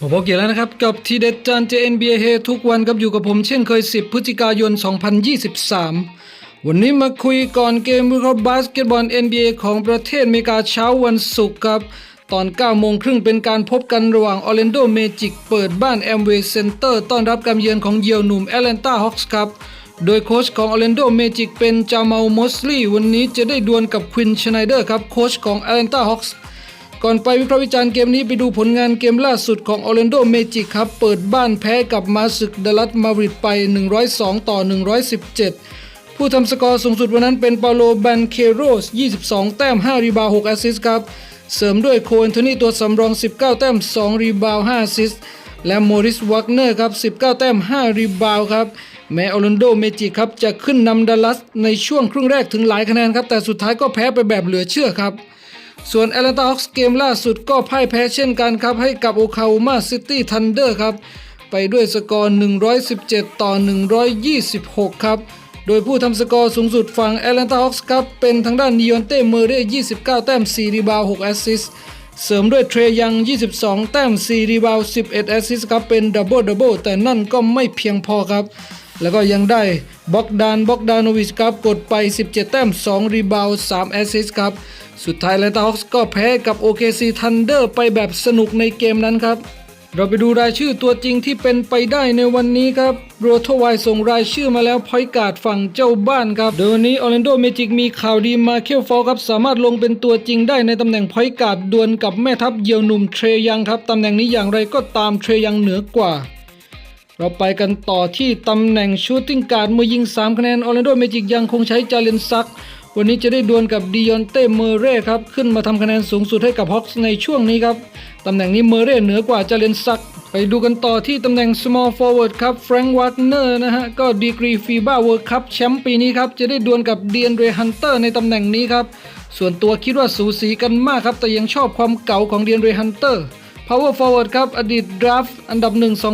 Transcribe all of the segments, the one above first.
มบอกเกี่ยวแล้วนะครับ กับทีเด็ดจานเจ NBA เฮทุกวันครับอยู่กับผมเช่นเคย 10 พฤศจิกายน 2023 วันนี้มาคุยก่อนเกมวิเคราะห์บาสเกตบอล NBA ของประเทศอเมริกาเช้าวันศุกร์ครับ ตอน 9 โมงครึ่งเป็นการพบกันระหว่างออร์แลนโดเมจิกเปิดบ้านแอมเวย์เซ็นเตอร์ต้อนรับการเยือนของเยียวหนุ่มแอตแลนตาฮอคส์ครับโดยโค้ชของออร์แลนโดเมจิกเป็นจามาลมอสลีย์วันนี้จะได้ดวลกับควินชไนเดอร์ครับโค้ชของแอตแลนตาฮอคส์ ก่อนไปวิเคราะห์วิจารณ์เกมนี้ไปดูผลงานเกมล่าสุดของออร์แลนโดเมจิกครับ เปิดบ้านแพ้กับมาสึกดัลลัสมาริดไป 102 ต่อ 117 ผู้ทำสกอร์สูงสุดวันนั้นเป็นปาโลแบนเคโรส 22 แต้ม 5 รีบาว 6 แอสซิสต์ครับ เสริมด้วยโคเอนโทนี่ตัวสำรอง 19 แต้ม 2 รีบาว 5 แอสซิสต์และโมริสวักเนอร์ครับ 19 แต้ม 5 รีบาวครับ แม้ออร์แลนโดเมจิกครับ จะขึ้นนำดัลลัสในช่วงครึ่งแรกถึงหลายคะแนนครับ แต่สุดท้ายก็แพ้ไปแบบเหลือเชื่อครับ ส่วนแอตแลนตาฮอคส์เกมล่าสุดก็พ่ายแพ้เช่นกันครับ ให้กับโอคา o มาซิตี้ทันเดอร์ครับ ไปด้วยสกอร์ 117 ต่อ 126 ครับ โดยผู้ทำสกอร์สูงสุดฝั่งแอตแลนตาฮอคส์ครับ เป็นทางด้านดิออนเต้เมเร่29 แต้ม 4 รีบาว 6 แอสซิสเสริมด้วยเทรยัง 22 แต้ม 4 รีบาว 11 แอสซิสครับ เป็นดับเบิลดับเบิลแต่นั่นก็ไม่เพียงพอครับ แล้วก็ยังได้บ็อกดานบ็อกดานโนวิชครับกดไป 17 แต้ม 2 รีบาวด์3แอสซิสครับ สุดท้ายแลตาฮอคส์ก็แพ้กับ OKC Thunder ไปแบบสนุกในเกมนั้นครับ เราไปดูรายชื่อตัวจริงที่เป็นไปได้ในวันนี้ครับโรโทไวส่งรายชื่อมาแล้วพอยการ์ดฝั่งเจ้าบ้านครับโดยวนนี้ออร์แลนโดเมจิกมีข่าวดีมาเคียวฟอลครับ สามารถลงเป็นตัวจริงได้ในตำแหน่งพอยการ์ดดวลกับแม่ทัพเยียวหนุ่มเทรยังครับตำแหน่งนี้อย่างไรก็ตามเทรยังเหนือกว่า เราไปกันต่อที่ตำแหน่งชูตติ้งการ์ดมือยิง 3 คะแนนออร์แลนโดเมจิกยังคงใช้จาเลนซัก วันนี้จะได้ดวลกับดิยอนเต้เมเร่ครับ ขึ้นมาทำคะแนนสูงสุดให้กับฮอคส์ในช่วงนี้ครับ ตำแหน่งนี้เมเร่เหนือกว่าจาเลนซัก ไปดูกันต่อที่ตำแหน่ง small forward ครับแฟรงค์วากเนอร์นะฮะ ก็ดีกรีฟีบ้าเวิร์คัพแชมป์ปีนี้ครับ จะได้ดวลกับเดียนเรฮันเตอร์ในตำแหน่งนี้ครับ ส่วนตัวคิดว่าสูสีกันมากครับแต่ยังชอบความเก่าของเดียนเรฮันเตอร์ Power Forward ครับ อดีตดราฟต์อันดับ 1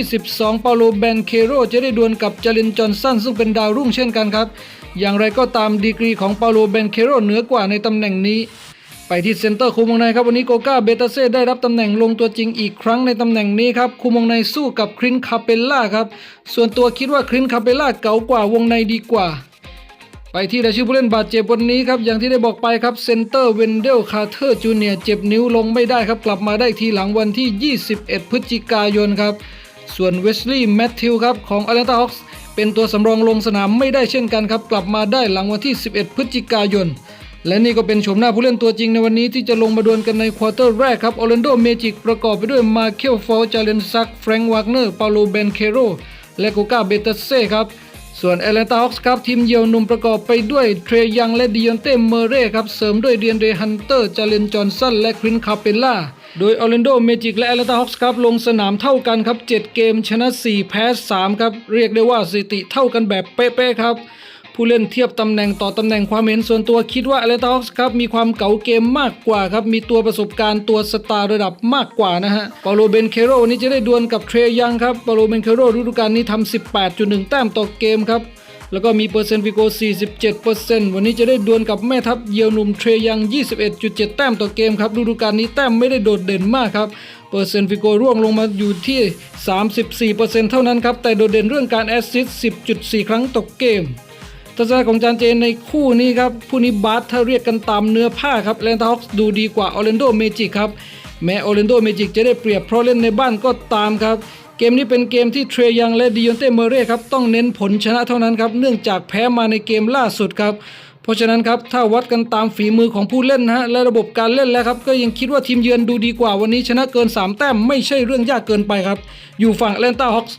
2022 เปาโลแบนเคโรจะได้ดวลกับจารินจอห์นสันซึ่งเป็นดาวรุ่งเช่นกันครับ อย่างไรก็ตามดีกรีของเปาโลแบนเคโรเหนือกว่าในตำแหน่งนี้ ไปที่เซนเตอร์คูมงในครับ วันนี้โกกาเบตาเซ่ได้รับตำแหน่งลงตัวจริงอีกครั้งในตำแหน่งนี้ครับคูมงในสู้กับครินคาเปล่าครับ ส่วนตัวคิดว่าครินคาเปลล่าเก๋ากว่าวงในดีกว่า ไปที่รายชื่อผู้เล่นบาดเจ็บวันนี้ครับ อย่างที่ได้บอกไปครับเซนเตอร์เวนเดลคาร์เทอร์จูเนียเจ็บนิ้วลงไม่ได้ครับ กลับมาได้ทีหลังวันที่ 21 พฤศจิกายนครับ ส่วนเวสลีย์แมทธิวครับ ของอ t แลนตาฮอคส์เป็นตัวสำรองลงสนามไม่ได้เช่นกันครับ กลับมาได้หลังวันที่ 11 พฤศจิกายน และนี่ก็เป็นโฉมหน้าผู้เล่นตัวจริงในวันนี้ที่จะลงมาดวลกันในควอเตอร์แรกครับออร์แลนโดเมจิกประกอบไปด้วยมาเคิลฟอลจาเลนซักแฟรงค์วากเนอร์ปาโลเบนเคโรและโกกาเบตเซ่ครับ ส่วนเอเลนตาฮอกส์ครับทีมเยียวหนุ่มประกอบไปด้วยเทรยังและดิยอนเต้เมเร่ครับเสริมด้วยเดียนเรฮันเตอร์จาเลนจอนสันและครินคาเปลล่าโดยออร์แลนโดเมจิกและแอตแลนตาฮอคส์ครับลงสนามเท่ากันครับ 7 เกมชนะ 4 แพ้ 3 ครับ เรียกได้ว่าสถิติเท่ากันแบบเป๊ะๆครับ ผู้เล่นเทียบตำแหน่งต่อตำแหน่งความเห็นส่วนตัวคิดว่า a อ l ลต a ฮอ k ส์ครับมีความเก๋าเกมมากกว่าครับมีตัวประสบการณ์ตัวสตาร์ระดับมากกว่านะฮะเปาโลเบนเคโรวันนี้จะได้ดวลกับเทรยังครับเปาโลเบนเคโรฤดูกาลนี้ทำ18.1 แต้มต่อเกมครับแล้วก็มีเปอร์เซ็นต์ฟิโก 47%วันนี้จะได้ดวลกับแม่ทัพเยียวหนุ่มเทรยัง 21.7 แต้มต่อเกมครับฤดูกาลนี้แต้มไม่ได้โดดเด่นมากครับ เปอร์เซ็นต์ฟิโกร่วงลงมาอยู่ที่ 34%เท่านั้นครับ แต่โดดเด่นเรื่องการแอสซิสต์10.4 ครั้งต่อเกม ทัศนะของจานเจนในคู่นี้ครับผู้นี้บาสถ้าเรียกกันตามเนื้อผ้าครับแลนตาฮอคส์ดูดีกว่าออร์แลนโดเมจิกครับแม้ออร์แลนโดเมจิกจะได้เปรียบเพราะเล่นในบ้านก็ตามครับ เกมนี้เป็นเกมที่เทรยังและดิยอนเต้เมเร่ครับต้องเน้นผลชนะเท่านั้นครับเนื่องจากแพ้มาในเกมล่าสุดครับเพราะฉะนั้นครับถ้าวัดกันตามฝีมือของผู้เล่นนะฮะและระบบการเล่นแล้วครับก็ยังคิดว่าทีมเยือนดูดีกว่าวันนี้ชนะเกิน 3 แต้มไม่ใช่เรื่องยากเกินไปครับอยู่ฝั่งแลนตาฮอคส์